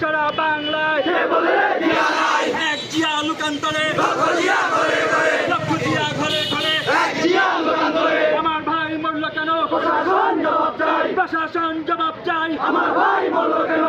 সারা বাংলায়। এক জিয়া লোকান্তরে। লক্ষ জিয়া ঘরে ঘরে। আমার ভাই মরল কেন? প্রশাসন জবাব চাই। আমার ভাই মরল কেন?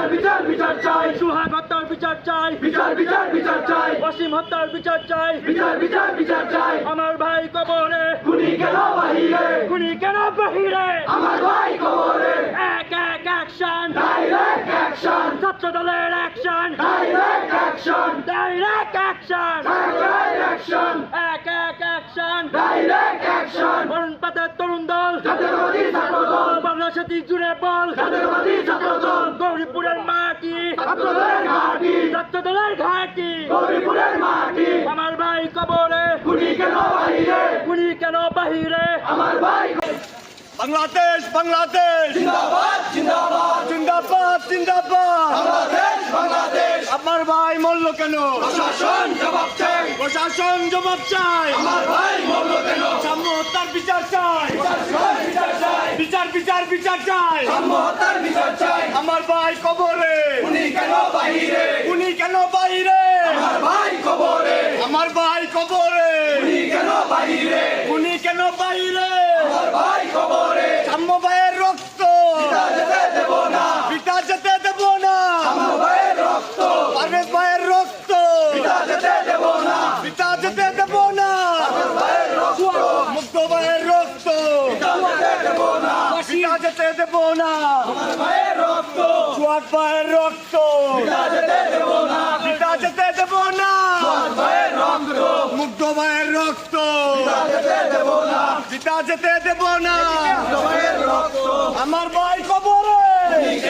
বিচার বিচার বিচার চাই। সুহাগ হত্যার বিচার চাই। বিচার বিচার বিচার চাই। অসীম হত্যার বিচার চাই। বিচার বিচার বিচার চাই। আমার ভাই কবরে। খুনি কেন বাহিরে? খুনি কেন বাহিরে? আমার ভাই কবরে। এক এক অ্যাকশন ডাইরেক্ট অ্যাকশন ছাত্র দলের action direct action direct action direct action এক এক অ্যাকশন ডাইরেক্ট অ্যাকশন তরুণ পাতের তরুণ দল। জাতীয়তাবাদী ছাত্র দল বাংলা সাথী জুড়ে বল। জাতীয়তাবাদী ছাত্র দল গৌরীপুরের মাটি ছাত্রদের ঘাটি। ছাত্র দলের ঘাটি। গৌরীপুরের মাটি। আমার ভাই কবরে। খুনি কেন বাহিরে? খুনি কেন বাহিরে? আমার ভাই বাংলাদেশ বাংলাদেশ। জিন্দাবাদ জিন্দাবাদ। জিন্দাবাদ জিন্দাবাদ। বাংলাদেশ বাংলাদেশ। আমার ভাই মরল কেন? প্রশাসন জবাব চাই। প্রশাসন জবাব চাই। আমার ভাই মরল কেন? সাম্য হত্যার বিচার চাই। বিচার বিচার বিচার চাই সাম্য হত্যার বিচার চাই আমার ভাই কবরে খুনি কেন বাহিরে উনি কেন বাইরে আমার ভাই কবরে আমার ভাই কবরে খুনি কেন বাহিরে উনি কেন বাইরে আমার ভাই কবরে সাম্য ভাইয়ের রক্ত তা যেতে দেব না পিতা যেতে দেব না আমার ভাইয়ের রক্ত পারভেজ ভাইয়ের রক্ত তা যেতে দেব না পিতা যেতে দেব না আমার ভাইয়ের রক্ত মুক্ত ভাইয়ের রক্ত তা যেতে দেব না পিতা দেব না। রক্ত সুয়াদ পায়ের রক্ত। পিতা যেতে দেব না। মুগ্ধ ভাইয়ের রক্ত। পিতা যেতে দেব না। আমার ভাই কবরে।